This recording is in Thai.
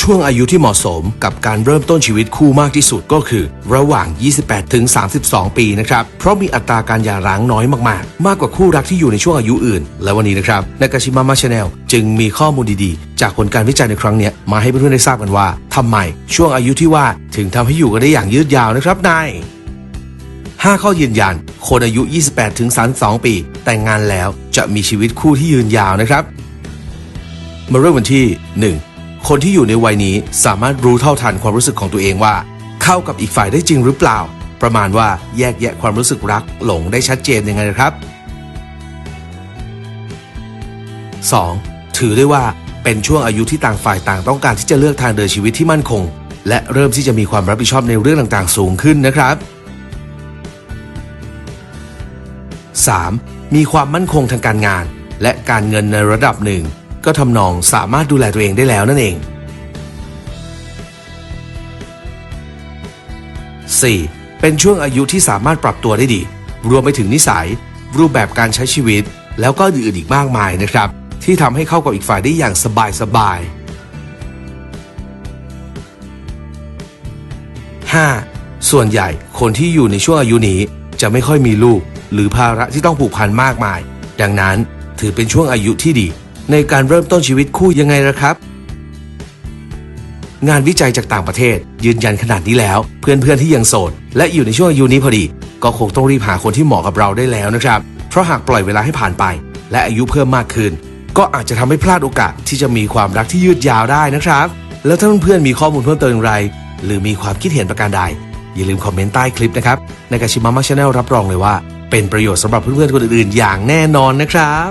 ช่วงอายุที่เหมาะสมกับการเริ่มต้นชีวิตคู่มากที่สุดก็คือ ระหว่าง 28 ถึง 32 ปีนะครับ เพราะมีอัตราการหย่าร้างน้อยมากๆ มากกว่าคู่รักที่อยู่ในช่วงอายุอื่น และวันนี้นะครับนากาชิมะมาชาแนลจึงมีข้อมูลดีๆ จากผลการวิจัยในครั้งนี้มาให้เพื่อนๆได้ทราบกันว่าทำไมช่วงอายุที่ว่าถึงทำให้อยู่กันได้อย่างยืดยาวนะครับนาย5 ข้อยืนยัน คนอายุ 28ถึง32 ปี แต่งงานแล้วจะมีชีวิตคู่ที่ยืนยาวนะครับ มาเริ่มกันที่ 1. คนที่อยู่ในวัยนี้สามารถรู้เท่าทันความรู้สึกของตัวเองว่า เข้ากับอีกฝ่ายได้จริงหรือเปล่า ประมาณว่าแยกแยะความรู้สึกรักหลงได้ชัดเจนยังไงนะครับ 2. ถือได้ว่าเป็นช่วงอายุที่ต่างฝ่ายต่างต้องการที่จะเลือกทางเดินชีวิตที่มั่นคง และเริ่มที่จะมีความรับผิดชอบในเรื่องต่างๆ สูงขึ้นนะครับ 3. มีความมั่นคงทางการงาน และการเงินในระดับหนึ่ง ก็ทำนองสามารถดูแลตัวเองได้แล้วนั่นเอง 4. เป็นช่วงอายุที่สามารถปรับตัวได้ดี รวมไปถึงนิสัย รูปแบบการใช้ชีวิต แล้วก็อื่นๆอีกมากมายนะครับ ที่ทำให้เข้ากับอีกฝ่ายได้อย่างสบายๆ 5. ส่วนใหญ่คนที่อยู่ในช่วงอายุนี้จะไม่ค่อยมีลูก หรือภาระที่ต้องผูกพันมากมาย ดังนั้นถือเป็นช่วงอายุที่ดี ในการเริ่มต้นชีวิตคู่ยังไงล่ะครับ งานวิจัยจากต่างประเทศ ยืนยันขนาดนี้แล้ว เพื่อนๆที่ยังโสด และอยู่ในช่วงอายุนี้พอดี ก็คงต้องรีบหาคนที่เหมาะกับเราได้แล้วนะครับ เพราะหากปล่อยเวลาให้ผ่านไป และอายุเพิ่มมากขึ้น ก็อาจจะทำให้พลาดโอกาสที่จะมีความรักที่ยืดยาวได้นะครับ แล้วถ้าเพื่อนๆมีข้อมูลเพิ่มเติมอย่างไร หรือมีความคิดเห็นประการใดอย่าลืมคอมเมนต์ใต้คลิปนะครับในกาชิมะมาชาแนลรับรองเลยว่า เป็นประโยชน์สำหรับเพื่อนๆคนอื่นๆอย่างแน่นอนนะครับ